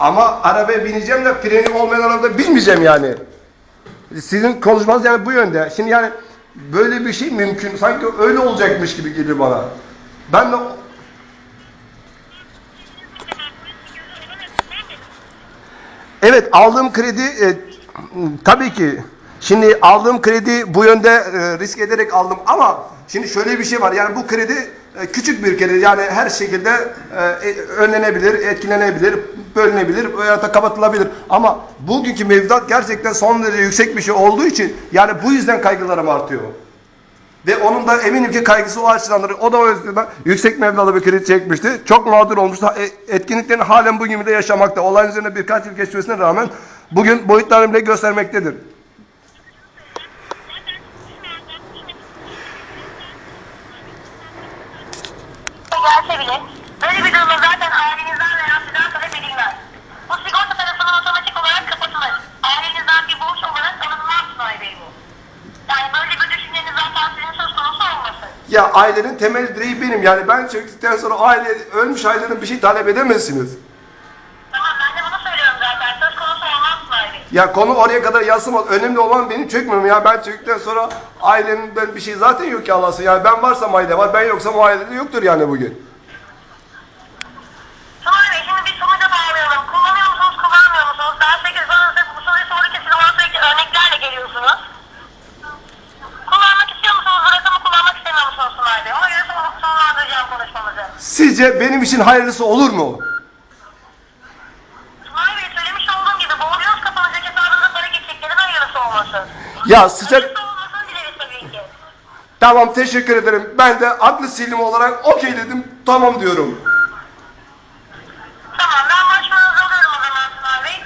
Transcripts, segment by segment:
Ama arabaya bineceğim de freni olmayan arabada binmeyeceğim yani. Sizin konuşmanız yani bu yönde. Şimdi yani böyle bir şey mümkün. Sanki öyle olacakmış gibi geliyor bana. Ben de Evet aldığım kredi e, tabii ki şimdi aldığım kredi bu yönde e, risk ederek aldım ama şimdi şöyle bir şey var yani bu kredi küçük bir kredi yani her şekilde e, e, önlenebilir, etkilenebilir, bölünebilir veya da kapatılabilir ama bugünkü mevduat gerçekten son derece yüksek bir şey olduğu için yani bu yüzden kaygılarım artıyor. Ve onun da eminim ki kaygısı o açıdandır. O da o yüzden yüksek meblağda bir kredi çekmişti. Çok mağdur olmuştu. E, Etkinliklerini halen bugün bile yaşamakta. Olayın üzerine birkaç yıl geçmesine rağmen bugün boyutlarını bile göstermektedir. Gelse bile böyle bir durumda zaten ailenizden veya sizden talep edilmez. Bu sigorta tarafından otomatik olarak kapatılır. Ailenizden bir borç olarak alınmaz Sunay bu. Yani böyle bir düşünceniz zaten sizin söz konusu olmasın. Ya ailenin temel direği benim. Yani ben çöktükten sonra aile, ölmüş ailenin bir şey talep edemezsiniz. Tamam ben de bunu söylüyorum zaten. Söz konusu olmaz Sunay Bey. Ya konu oraya kadar yansımaz. Önemli olan benim çökmem ya. Ben çöktükten sonra ailenin ben bir şey zaten yok ki Allah'sı. Yani ben varsam aile var, ben yoksam o ailede yoktur yani bugün. Sunay Bey şimdi bir sonuca bağlayalım. Kullanıyor musunuz, kullanmıyor musunuz? Ben 8 bana size bu soruyu sorduk ki siz bana sürekli örneklerle geliyorsunuz. Kullanmak istiyor musunuz? Bu rakamı kullanmak istemiyor musunuz Sunay Bey? Ona göre son- sonlandıracağım konuşmamızı. Sizce benim için hayırlısı olur mu? Sunay Bey söylemiş olduğum gibi borcunuz kapanacak hesabınıza para geçeceklerin hayırlısı olmasın. Ya sıcak... Hayırlısı olmasını dileriz tabii ki. Tamam teşekkür ederim. Ben de aklı selim olarak okey dedim. Tamam diyorum. Tamam ben başvurunuzu alıyorum o zaman Sunay Bey.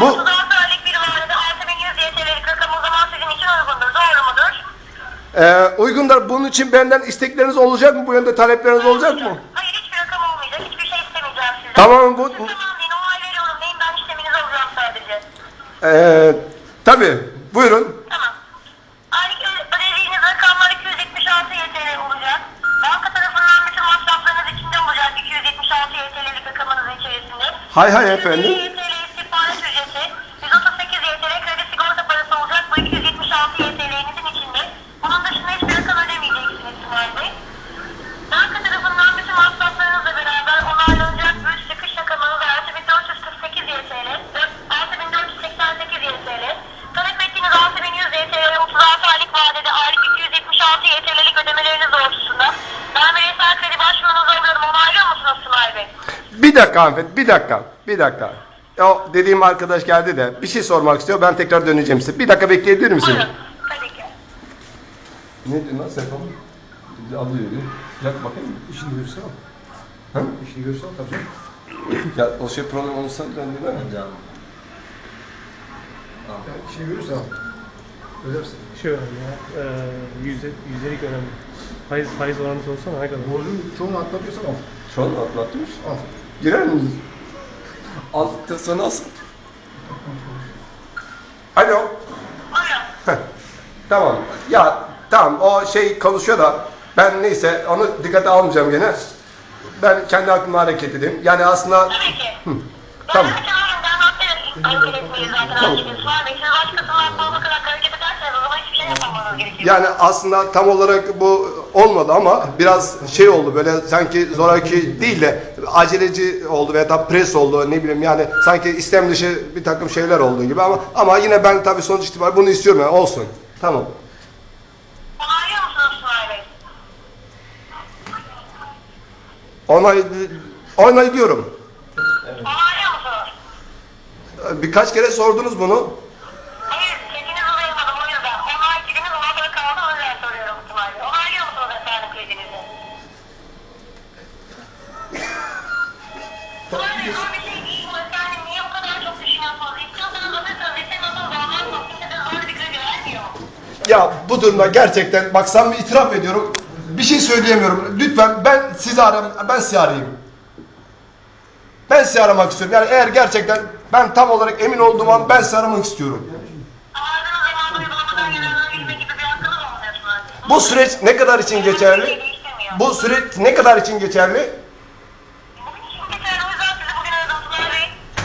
Bu- 36 aylık bir vadede 6100 YTL'lik rakam o zaman sizin için uygundur. Doğru mudur? Ee, uygunlar bunun için benden istekleriniz olacak mı? Bu yönde talepleriniz olacak mı? İşleminizi alacağım sadece. Ee, tabii. Buyurun. Tamam. Aylık ö- ödediğiniz rakamlar 276 YTL olacak. Banka tarafından bütün masraflarınız içinde olacak 276 YTL'lik rakamınızın içerisinde. Hay hay 250 efendim. Bir dakika hanımefendi. Bir dakika. Bir dakika. O dediğim arkadaş geldi de bir şey sormak istiyor. Ben tekrar döneceğim size. Bir dakika bekleyebilir misiniz? Buyurun. Tabii ki. Ne diyor nasıl yapalım? Alıyor diyor. Yak bakayım. İşini görürse al. Ha? İşini görürse al tabii. Ya o şey problem olursa döndü değil mi? Yani işini görürse al. Ödersin. Şey önemli ya, e, yüzde, yüzdelik önemli. Faiz, faiz oranı sorsana ne kadar? Borcun çoğunu atlatıyorsan al. An atlatmış. Al. Girer miyiz? Altta sana alsın. Alo. Heh, tamam. Ya tamam o şey konuşuyor da ben neyse onu dikkate almayacağım gene. Ben kendi aklımla hareket edeyim. Yani aslında Tabii ki. Hı, Ben tamam. zaten oğlum ben madde hareket etmeyi zaten hakimim. Sunay Bey siz başkasının aklına bakarak hareket ederseniz o zaman hiçbir şey gerekiyor. Yani aslında tam olarak bu olmadı ama biraz şey oldu böyle sanki zoraki değil de aceleci oldu veya da pres oldu ne bileyim yani sanki istem dışı bir takım şeyler olduğu gibi ama ama yine ben tabii sonuç itibariyle bunu istiyorum yani olsun. Tamam. Onay onaylıyorum. Onaylıyor musunuz? Birkaç kere sordunuz bunu. Ya bu durumda gerçekten bak samimi itiraf ediyorum. Bir şey söyleyemiyorum. Lütfen ben sizi aram ben sizi arayayım. Ben sizi aramak istiyorum. Yani eğer gerçekten ben tam olarak emin olduğum an ben sizi aramak istiyorum. Bu süreç ne kadar için geçerli? Bu süreç ne kadar için geçerli?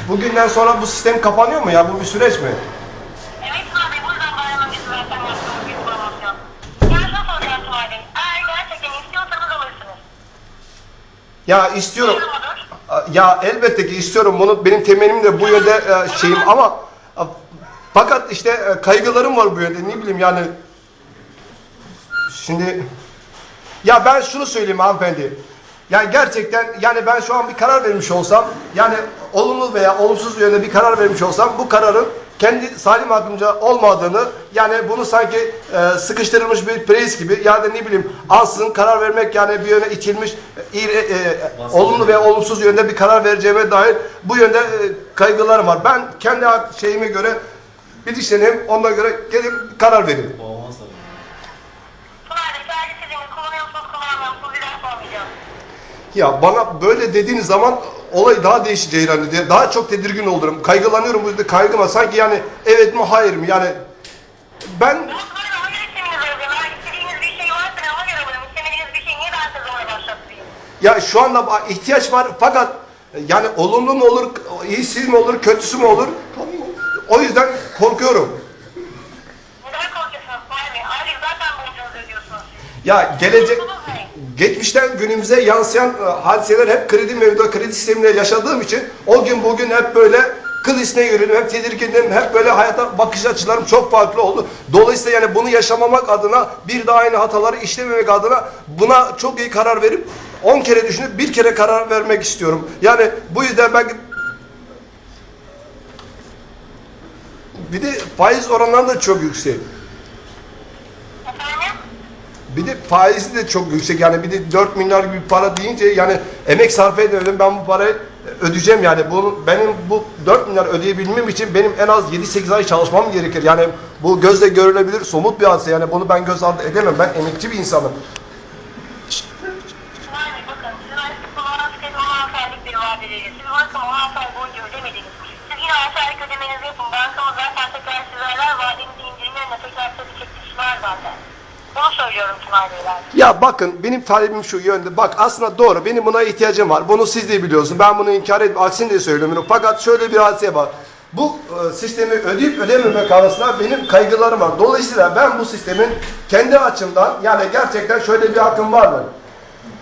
Bugünden sonra bu sistem kapanıyor mu ya? Bu bir süreç mi? Evet Tuna Bey, bu yüzden bayram öncesi zaten yaptığımız bir promosyon. Yani şunu soracağım Tuna Bey, eğer gerçekten istiyorsanız alırsınız. Ya istiyorum. Ya elbette ki istiyorum bunu. Benim temelim de bu yönde e, şeyim ama e, fakat işte e, kaygılarım var bu yönde. Ne bileyim yani şimdi ya ben şunu söyleyeyim hanımefendi. Yani gerçekten yani ben şu an bir karar vermiş olsam yani olumlu veya olumsuz yönde bir karar vermiş olsam bu kararın kendi salim aklımca olmadığını yani bunu sanki e, sıkıştırılmış bir preis gibi ya da ne bileyim ansızın karar vermek yani bir yöne itilmiş e, e, e, olumlu veya olumsuz yönde bir karar vereceğime dair bu yönde e, kaygılarım var. Ben kendi şeyime göre bilinçleneyim ondan göre gelip karar vereyim. Bir. Ya bana böyle dediğiniz zaman olay daha değişik Ceylan diye daha çok tedirgin olurum. Kaygılanıyorum bu yüzden kaygıma sanki yani evet mi hayır mı yani ben ya şu anda ihtiyaç var fakat yani olumlu mu olur, iyisi mi olur, kötüsü mü olur? O yüzden korkuyorum. Neden korkuyorsunuz? Ayrıca zaten borcunuzu ödüyorsunuz. Ya gelecek? Geçmişten günümüze yansıyan e, hadiseler hep kredi mevduat kredi sisteminde yaşadığım için o gün bugün hep böyle kıl isne yürüdüm, hep tedirgindim, hep böyle hayata bakış açılarım çok farklı oldu. Dolayısıyla yani bunu yaşamamak adına bir daha aynı hataları işlememek adına buna çok iyi karar verip 10 kere düşünüp bir kere karar vermek istiyorum. Yani bu yüzden ben bir de faiz oranları da çok yüksek. Efendim? Bir de faizi de çok yüksek yani bir de 4 milyar gibi para deyince yani emek sarf edemedim ben bu parayı ödeyeceğim yani bunu benim bu 4 milyar ödeyebilmem için benim en az 7-8 ay çalışmam gerekir yani bu gözle görülebilir somut bir hadise yani bunu ben göz ardı edemem ben emekçi bir insanım. Tuna Bey bakın sizin artık kullanan kredi 16 aylık bir vadeli. Siz bu rakamı 16 ay boyunca ödemediniz. Siz yine 6 aylık ödemenizi yapın. Bankamız tekrar size aylar vadenizi indirimlerine tekrar tabii çekilişi var zaten. Bunu söylüyorum Tuna Beyler. Ya bakın benim talebim şu yönde. Bak aslında doğru. Benim buna ihtiyacım var. Bunu siz de biliyorsunuz. Ben bunu inkar etmiyorum. Aksini de söylemiyorum. Fakat şöyle bir hadise var. Bu e, sistemi ödeyip ödememek arasında benim kaygılarım var. Dolayısıyla ben bu sistemin kendi açımdan yani gerçekten şöyle bir hakkım vardır.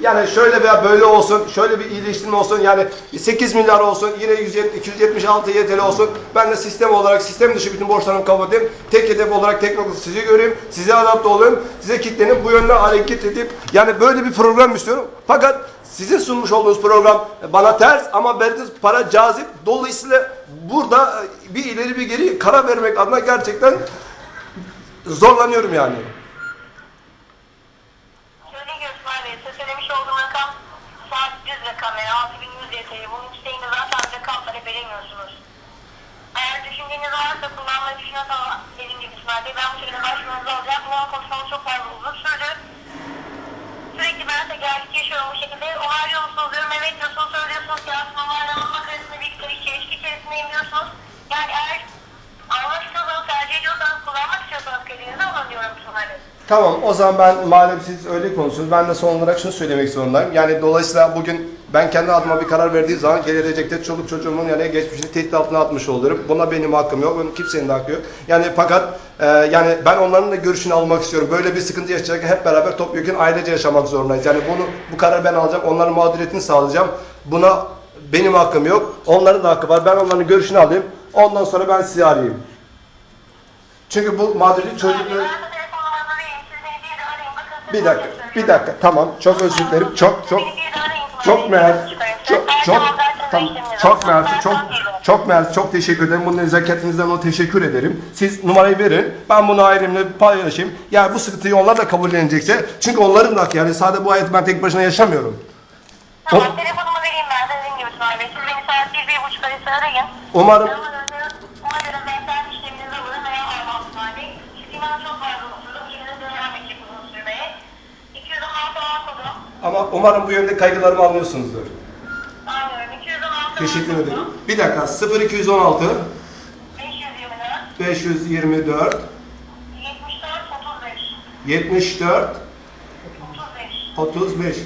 Yani şöyle veya böyle olsun, şöyle bir iyileştirme olsun, yani 8 milyar olsun, yine 170, 276 YTL olsun. Ben de sistem olarak, sistem dışı bütün borçlarımı kapatayım. Tek hedef olarak tek nokta sizi göreyim, size adapte olayım, size kitlenip bu yönde hareket edip, yani böyle bir program istiyorum. Fakat sizin sunmuş olduğunuz program bana ters ama verdiğiniz para cazip. Dolayısıyla burada bir ileri bir geri karar vermek adına gerçekten zorlanıyorum yani. Şöyle Gökmen Bey, size söylemiş olduğum rakam yani 6100 YTL. Bunun içinde zaten rakam talep edemiyorsunuz. Eğer düşünceniz varsa kullanmayı düşünüyorsanız dediğim gibi İsmail Bey ben bu şekilde başvurunuzu alacağım. Bunun konuşmamız çok fazla uzun sürdü. Sürekli ben tekerlik yaşıyorum bu şekilde. Onaylıyor musunuz diyorum. Evet diyorsunuz. Söylüyorsunuz ki aslında onaylanmak arasında bir tabii çelişki içerisindeyim diyorsunuz. Yani eğer almak istiyorsanız, tercih ediyorsanız, kullanmak istiyorsanız kredinizi alın diyorum Bey. Tamam o zaman ben madem siz öyle konuşuyorsunuz ben de son olarak şunu söylemek zorundayım. Yani dolayısıyla bugün ben kendi adıma bir karar verdiğim zaman gelecekte çoluk çocuğumun yani geçmişini tehdit altına atmış olurum. Buna benim hakkım yok. Bunun kimsenin de hakkı yok. Yani fakat e, yani ben onların da görüşünü almak istiyorum. Böyle bir sıkıntı yaşayacak hep beraber topyekun ailece yaşamak zorundayız. Yani bunu bu kararı ben alacağım. Onların mağduriyetini sağlayacağım. Buna benim hakkım yok. Onların da hakkı var. Ben onların görüşünü alayım. Ondan sonra ben sizi arayayım. Çünkü bu mağduriyet çocukları... Bir dakika, bir dakika. Tamam. Çok özür dilerim. Çok, çok, çok mersi. Çok, çok, tamam. Çok mersi. Çok, çok mersi. Çok teşekkür ederim. Bunun nezaketinizden o teşekkür ederim. Siz numarayı verin. Ben bunu ailemle paylaşayım. Yani bu sıkıntıyı onlar da kabullenecekse. Çünkü onların da hakkı. Yani sadece bu hayatı ben tek başına yaşamıyorum. Tamam, telefonumu vereyim ben de dediğim gibi Tuna Bey. Siz beni saat bir, bir buçuk arası arayın. Umarım Ona göre, ona göre benzer işleminizi alın veya almam Tuna Bey. Çünkü ben çok fazla oturdum. Yine de devam edecek uzun sürmeye. 216 almadım. Ama umarım bu yönde kaygılarımı anlıyorsunuzdur. Anlıyorum. 216 Teşekkür ederim. Bir dakika. 0216 524 524 74 35. 74 35. 35.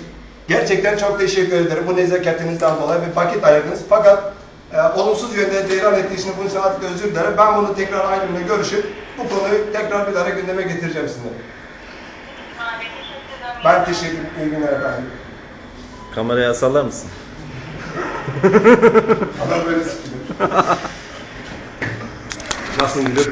Gerçekten çok teşekkür ederim bu nezaketinizden dolayı ve vakit ayırdınız. Fakat e, olumsuz yönde cereyan ettiği için bunun için artık özür dilerim. Ben bunu tekrar ailemle görüşüp bu konuyu tekrar bir ara gündeme getireceğim sizinle. İsmail Bey teşekkür ederim. Ben teşekkür ederim. İyi günler efendim. Kameraya sallar mısın? Adam böyle sikilir. Nasıl gidiyor?